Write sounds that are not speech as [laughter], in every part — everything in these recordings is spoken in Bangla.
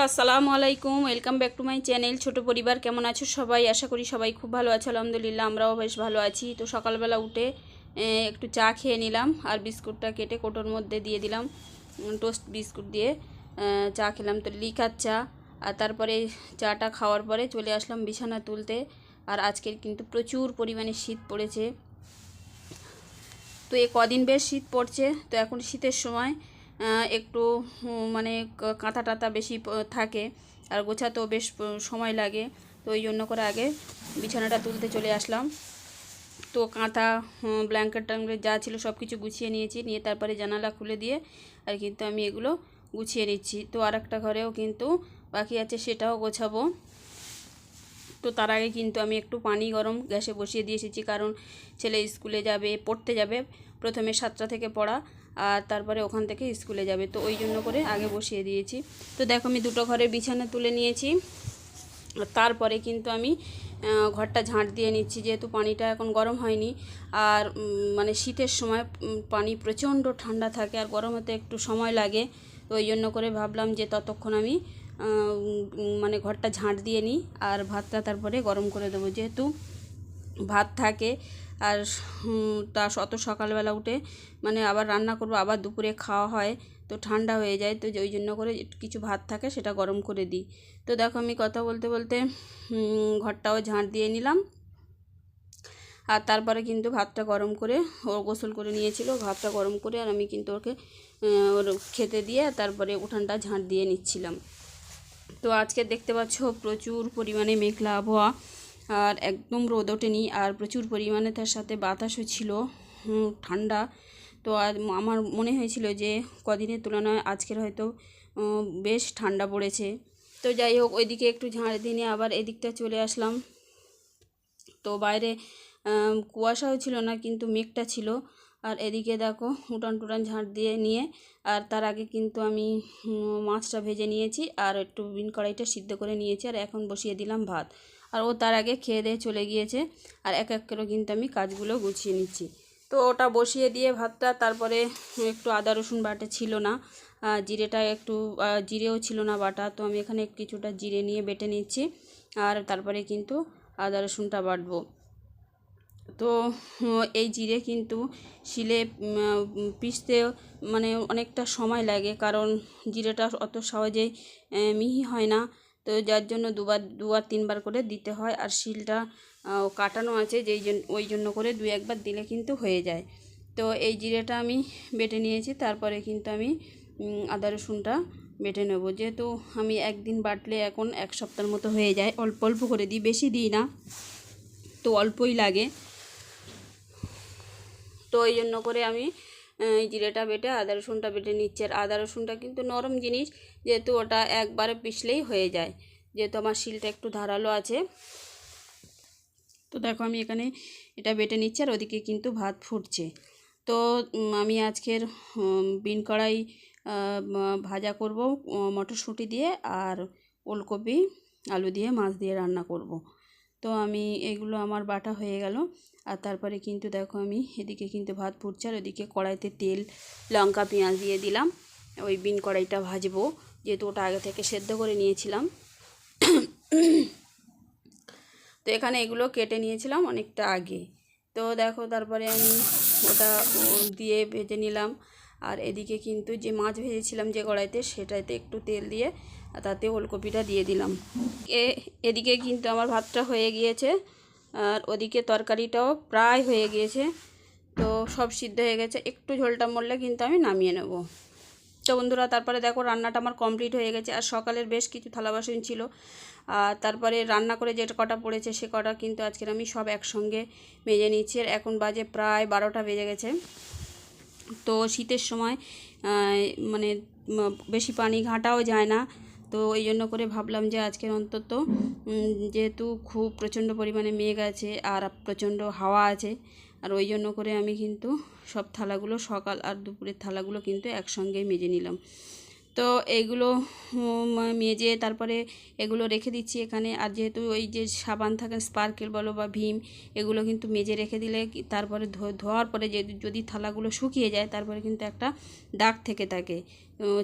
নমস্কার আসসালামু আলাইকুম। Welcome back to my channel ছোট পরিবার, কেমন আছো সবাই? আশা করি সবাই খুব ভালো আছে। আলহামদুলিল্লাহ, আমরাও বেশ ভালো আছি। তো সকালবেলা উঠে একটু চা খেয়ে নিলাম আর বিস্কুটটা কেটে কোটোর মধ্যে দিয়ে দিলাম টোস্ট বিস্কুট দিয়ে চা খেলাম। তো লিকার চা। আর তারপরে চাটা খাওয়ার পরে চলে আসলাম বিছানা তুলতে। আর আজকের কিন্তু প্রচুর পরিমাণে শীত পড়েছে। তো এ কদিন বেশ শীত পড়ছে। তো এখন শীতের সময় একটু মানে কাঁথা টাতা বেশি থাকে আর গোছাতেও বেশ সময় লাগে। তো ওই জন্য করে আগে বিছানাটা তুলতে চলে আসলাম। তো কাঁথা ব্ল্যাঙ্কেট ট্যাঙ্কেট যা ছিল সব কিছু গুছিয়ে নিয়েছি। নিয়ে তারপরে জানালা খুলে দিয়ে আর কিন্তু আমি এগুলো গুছিয়ে নিচ্ছি। তো আর একটা ঘরেও কিন্তু বাকি আছে, সেটাও গোছাবো। তো তার আগে কিন্তু আমি একটু পানি গরম গ্যাসে বসিয়ে দিয়ে এসেছি। কারণ ছেলে স্কুলে যাবে, পড়তে যাবে। প্রথমে সাতটা থেকে পড়া। আর তারপরে ওখান থেকে স্কুলে যাবে। তো ওই জন্য করে আগে বসিয়ে দিয়েছি। তো দেখো আমি দুটো ঘরের বিছানা তুলে নিয়েছি। তারপরে কিন্তু আমি ঘরটা ঝাঁট দিয়ে নিচ্ছি, যেহেতু পানিটা এখন গরম হয়নি। আর মানে শীতের সময় পানি প্রচণ্ড ঠান্ডা থাকে আর গরম হতে একটু সময় লাগে। তো ওই জন্য করে ভাবলাম যে ততক্ষণ আমি মানে ঘরটা ঝাঁট দিয়ে নিই আর ভাতটা তারপরে গরম করে দেবো। যেহেতু ভাত থাকে আর তা অত সকালবেলা উঠে মানে আবার রান্না করব, আবার দুপুরে খাওয়া হয়, তো ঠান্ডা হয়ে যায়, তো ওই জন্য করে কিছু ভাত থাকে সেটা গরম করে দিই। তো দেখো আমি কথা বলতে বলতে ঘরটাও ঝাঁট দিয়ে নিলাম। আর তারপরে কিন্তু ভাতটা গরম করে, ও গোসল করে নিয়েছিল, ভাতটা গরম করে আর আমি কিন্তু ওকে ওর খেতে দিয়ে তারপরে উঠানটা ঝাঁট দিয়ে নিচ্ছিলাম। তো আজকে দেখতে পাচ্ছ প্রচুর পরিমাণে মেঘলা আবহাওয়া। আর একদম রোদ ওঠেনি আর প্রচুর পরিমাণে তার সাথে বাতাসও ছিল ঠান্ডা। তো আর আমার মনে হয়েছিল যে কদিনের তুলনায় আজকের হয়তো বেশ ঠান্ডা পড়েছে। তো যাই হোক, ওইদিকে একটু ঝাড় দিনে আবার এদিকটা চলে আসলাম। তো বাইরে কুয়াশাও ছিল না, কিন্তু মেঘটা ছিল। আর এদিকে দেখো উঠান টুটান ঝাঁট দিয়ে নিয়ে, আর তার আগে কিন্তু আমি মাছটা ভেজে নিয়েছি আর একটু বিন কড়াইটা সিদ্ধ করে নিয়েছি আর এখন বসিয়ে দিলাম ভাত। আর ও তার আগে খেয়ে দিয়ে চলে গিয়েছে আর এক এক করে কিন্তু আমি কাজগুলো গুছিয়ে নিচ্ছি। তো ওটা বসিয়ে দিয়ে ভাতটা তারপরে একটু আদা, রসুন বাটা ছিল না জিরেটা একটু জিরেও ছিল না বাটা, তো আমি এখানে কিছুটা জিরে নিয়ে বেটে নিচ্ছি। আর তারপরে কিন্তু আদা, রসুনটা বাটবো। তো এই জিরে কিন্তু শিলে পিষতে মানে অনেকটা সময় লাগে, কারণ জিরেটা অত সহজেই মিহি হয় না। তো যার জন্য দুবার দুবার তিনবার করে দিতে হয়, আর শিলটা কাটানো আছে, যেই জন্য ওই জন্য করে দু একবার দিলে কিন্তু হয়ে যায়। তো এই জিরেটা আমি বেটে নিয়েছি, তারপরে কিন্তু আমি আদা রসুনটা বেটে নেব। যেহেতু আমি একদিন বাটলে এখন এক সপ্তাহের মতো হয়ে যায়, অল্প অল্প করে দিই, বেশি দিই না, তো অল্পই লাগে। তো এই জন্য করে আমি জিরেটা বেটে আদা রসুনটা বেটে নিচ্ছি। আর আদা রসুনটা কিন্তু নরম জিনিস, যেহেতু ওটা একবারে পিষলেই হয়ে যায়। যেহেতু আমার শিলটা একটু ধারালো আছে। তো দেখো আমি এখানে এটা বেটে নিচ্ছি, আর ওদিকে কিন্তু ভাত ফুটছে। তো আমি আজকের বিন কড়াই ভাজা করব মটরশুঁটি দিয়ে আর ওলকপি, আলু দিয়ে মাছ দিয়ে রান্না করব। তো আমি এগুলো আমার বাটা হয়ে গেল। আর তারপরে কিন্তু দেখো আমি এদিকে কিন্তু ভাত ফুটছে আর ওদিকে কড়াইতে তেল, লঙ্কা, পেঁয়াজ দিয়ে দিলাম। ওই বিন কড়াইটা ভাজবো। যেহেতু ওটা আগে থেকে সেদ্ধ করে নিয়েছিলাম। তো এখানে এগুলো কেটে নিয়েছিলাম অনেকটা আগে। তো দেখো তারপরে আমি ওটা দিয়ে ভেজে নিলাম। আর এদিকে কিন্তু যে মাছ ভেজেছিলাম যে কড়াইতে সেটাতে একটু তেল দিয়ে আর তাতে ওলকপিটা দিয়ে দিলাম। এ, এদিকে কিন্তু আমার ভাতটা হয়ে গিয়েছে, আর ওদিকে তরকারিটাও প্রায় হয়ে গিয়েছে। তো সব সিদ্ধ হয়ে গেছে, একটু ঝোলটা মরলে কিন্তু আমি নামিয়ে নেব। তো বন্ধুরা, তারপরে দেখো রান্নাটা আমার কমপ্লিট হয়ে গেছে, আর সকালের বেশ কিছু থালা বাসন ছিল। আর তারপরে রান্না করে যে কটা পড়েছে, সে কটা কিন্তু আজকের আমি সব একসঙ্গে মেজে নিচ্ছি, আর এখন বাজে প্রায় বারোটা বেজে গেছে। তো শীতের সময় মানে বেশি পানি ঘাঁটাও যায় না। তো এই জন্য করে ভাবলাম যে আজকের অন্তত যেহেতু খুব প্রচণ্ড পরিমাণে মেঘ আছে আর প্রচণ্ড হাওয়া আছে, আর ওই জন্য করে আমি কিন্তু সব থালাগুলো সকাল আর দুপুরের থালাগুলো কিন্তু একসঙ্গেই মেজে নিলাম। তো এইগুলো মেজে তারপরে এগুলো রেখে দিচ্ছি এখানে, আর যেহেতু ওই যে সাবান থাকে, স্পার্কেল বলো বা ভীম, এগুলো কিন্তু মেজে রেখে দিলে তারপরে ধোয়ার পরে যদি থালাগুলো শুকিয়ে যায় তারপরে কিন্তু একটা দাগ থেকে থাকে।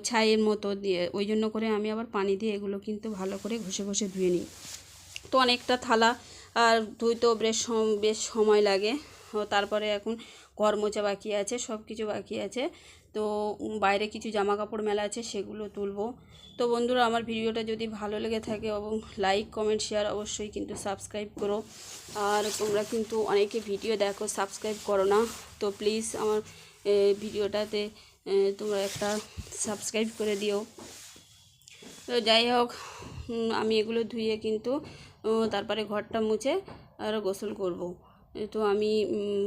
ছাইয়ের মতো দিয়ে, ওই জন্য করে আমি আবার পানি দিয়ে এগুলো কিন্তু ভালো করে ঘষে ঘষে ধুয়ে নিই। তো অনেকটা থালা আর ধুইতেও বেশ বেশ সময় লাগে। তারপরে এখন ঘর মোছা বাকি আছে সব কিছু বাকি আছে। তো বাইরে কিছু জামা কাপড় মেলা আছে, সেগুলো তুলবো। তো বন্ধুরা, আমার ভিডিওটা যদি ভালো লেগে থাকে এবং লাইক, কমেন্ট, শেয়ার অবশ্যই কিন্তু সাবস্ক্রাইব করো। আর তোমরা কিন্তু অনেকে ভিডিও দেখো, সাবস্ক্রাইব করো না। তো প্লিজ আমার ভিডিওটাতে তোমরা একটা সাবস্ক্রাইব করে দিও তো যাই হোক আমি এগুলো ধুয়ে কিন্তু তারপরে ঘরটা মুছে আর গোসল করব। তো আমি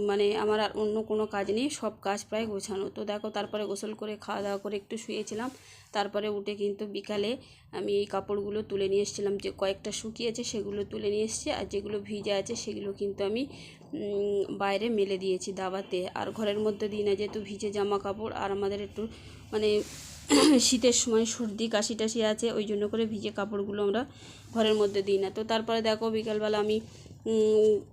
মানে আমার আর অন্য কোনো কাজ নেই, সব কাজ প্রায় গোছানো। তো দেখো, তারপরে গোসল করে খাওয়া দাওয়া করে একটু শুয়েছিলাম। তারপরে উঠে কিন্তু বিকালে আমি এই কাপড়গুলো তুলে নিয়ে এসেছিলাম, যে কয়েকটা শুকিয়েছে সেগুলো তুলে নিয়ে এসেছি, আর যেগুলো ভিজে আছে সেগুলো কিন্তু আমি বাইরে মেলে দিয়েছি দাবাতে। আর ঘরের মধ্যে দিই না, যেহেতু ভিজে জামা কাপড়, আর আমাদের একটু মানে [clears throat] শীতের সময় সর্দি কাশি টাশি আছে, ওই জন্য করে ভিজে কাপড়গুলো আমরা ঘরের মধ্যে দিই না। তো তারপরে দেখো, বিকালবেলা আমি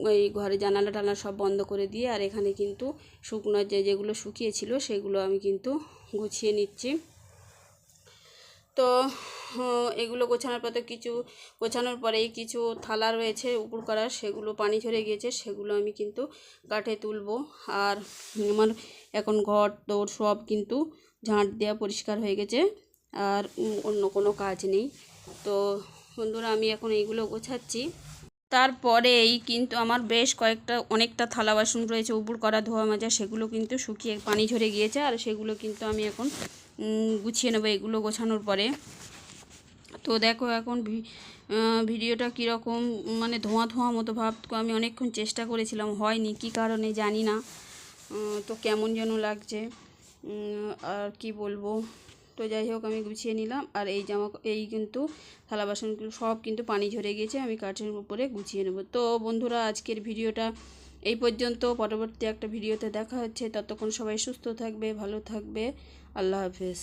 ওই ঘরে জানালা টানা সব বন্ধ করে দিয়ে আর এখানে কিন্তু শুকনো যে যেগুলো শুকিয়েছিল সেগুলো আমি কিন্তু গুছিয়ে নিচ্ছি। তো এগুলো গোছানোর পরে কিছু, গোছানোর পরেই কিছু থালা রয়েছে উপর করার সেগুলো পানি ঝরে গিয়েছে, সেগুলো আমি কিন্তু কাঠে তুলবো। আর আমার এখন ঘর দৌড় সব কিন্তু ঝাঁট দেওয়া পরিষ্কার হয়ে গেছে, আর অন্য কোনো কাজ নেই। তো বন্ধুরা, আমি এখন এইগুলো গোছাচ্ছি। তারপরেই কিন্তু আমার বেশ কয়েকটা, অনেকটা থালা বাসন রয়েছে উপর করা, ধোয়া মাজা, সেগুলো কিন্তু শুকিয়ে পানি ঝরে গিয়েছে আর সেগুলো কিন্তু আমি এখন গুছিয়ে নেব এগুলো গোছানোর পরে। তো দেখো এখন ভিডিওটা কীরকম মানে ধোঁয়া ধোঁয়া মতো ভাব আমি অনেকক্ষণ চেষ্টা করেছিলাম, হয়নি, কী কারণে জানি না। তো কেমন যেন লাগছে আর কি বলব। তো যাই হোক, আমি গুছিয়ে নিলাম। আর এই জামা, এই কিন্তু থালা বাসনগুলো সব কিন্তু পানি ঝরে গিয়েছে, আমি কাঠের উপরে গুছিয়ে নেব। তো বন্ধুরা, আজকের ভিডিওটা এই পর্যন্ত। পরবর্তী একটা ভিডিওতে দেখা হচ্ছে। ততক্ষণ সবাই সুস্থ থাকবে, ভালো থাকবে। আল্লাহ হাফেজ।